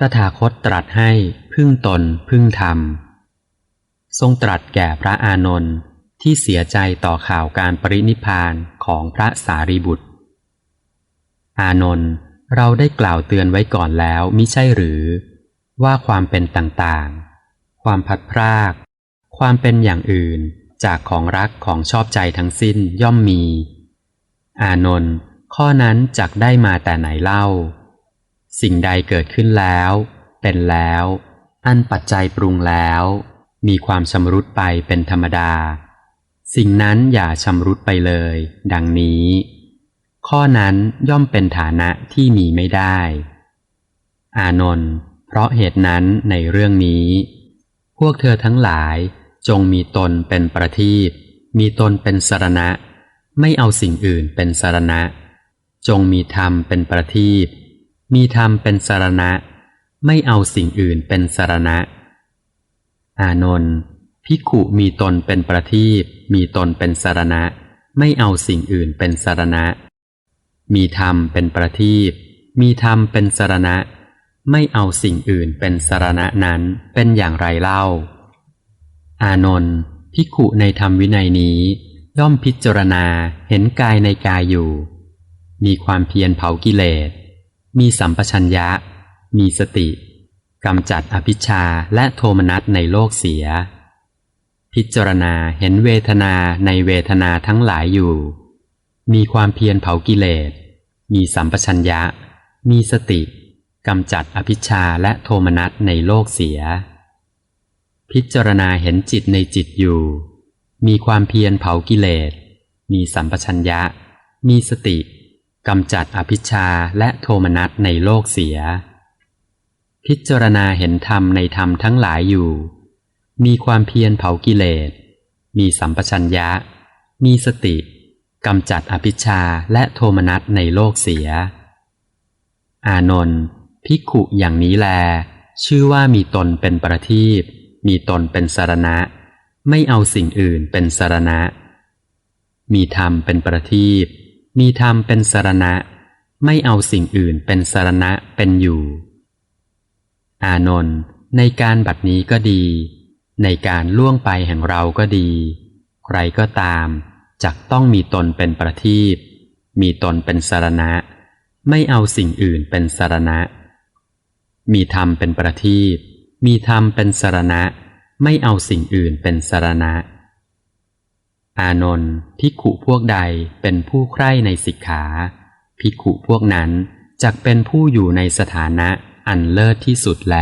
ตถาคตตรัสให้พึ่งตนพึ่งธรรม ทรงตรัสแก่พระอานนท์ที่เสียใจต่อข่าวการปรินิพานของพระสารีบุตร อานนท์เราได้กล่าวเตือนไว้ก่อนแล้วมิใช่หรือ ว่าความเป็นต่างๆ ความพัดพราก ความเป็นอย่างอื่นจากของรักของชอบใจทั้งสิ้นย่อมมี อานนท์ข้อนั้นจักได้มาแต่ไหนเล่า สิ่งใดเกิดขึ้นแล้ว เป็นแล้ว อันปัจจัยปรุงแล้ว มีความชำรุดไปเป็นธรรมดา สิ่งนั้นอย่าชำรุดไปเลย ดังนี้ ข้อนั้นย่อมเป็นฐานะที่มีไม่ได้ อานนท์เพราะเหตุนั้นในเรื่องนี้ พวกเธอทั้งหลายจงมีตนเป็นประทีปมีตนเป็นสารณะ ไม่เอาสิ่งอื่นเป็นสารณะ จงมีธรรมเป็นประทีป มีธรรมเป็นสารณะ ไม่เอาสิ่งอื่นเป็นสารณะ อานนท์ภิขุมีตนเป็นประทีปมีตนเป็นสารณะ ไม่เอาสิ่งอื่นเป็นสารณะ มีธรรมเป็นประทีปมีธรรมเป็นสารณะ ไม่เอาสิ่งอื่นเป็นสารณะนั้นเป็นอย่างไรเล่า อานนท์ภิขุในธรรมวินัยนี้ ย่อมพิจารณาเห็นกายในกายอยู่ มีความเพียรเผากิเลส มีสัมปชัญญะ มีสติกำจัดอภิชาและโทมนัสในโลกเสีย พิจารณาเห็นเวทนาในเวทนาทั้งหลายอยู่ มีความเพียรเผากิเลส มีสัมปชัญญะ มีสติกำจัดอภิชาและโทมนัสในโลกเสีย พิจารณาเห็นจิตในจิตอยู่ มีความเพียรเผากิเลส มีสัมปชัญญะ มีสติ กำจัดอภิชาและโทมนัสในโลกเสีย พิจารณาเห็นธรรมในธรรมทั้งหลายอยู่ มีความเพียรเผากิเลส มีสัมปชัญญะ มีสติกำจัดอภิชาและโทมนัสในโลกเสีย อานนท์ภิกขุอย่างนี้แล ชื่อว่ามีตนเป็นประทีปมีตนเป็นสารณะ ไม่เอาสิ่งอื่นเป็นสารณะ มีธรรมเป็นประทีป มีธรรมเป็นสารณะ ไม่เอาสิ่งอื่นเป็นสารณะเป็นอยู่ อานนท์ในการบัดนี้ก็ดี ในการล่วงไปแห่งเราก็ดี ใครก็ตามจักต้องมีตนเป็นประทีปมีตนเป็นสารณะ ไม่เอาสิ่งอื่นเป็นสารณะ มีธรรมเป็นประทีปมีธรรมเป็นสารณะ ไม่เอาสิ่งอื่นเป็นสารณะ อานนท์พิขุพวกใดเป็นผู้ใคร่ในสิกขาพิขุพวกนั้นจักเป็นผู้อยู่ในสถานะอันเลิศที่สุดแล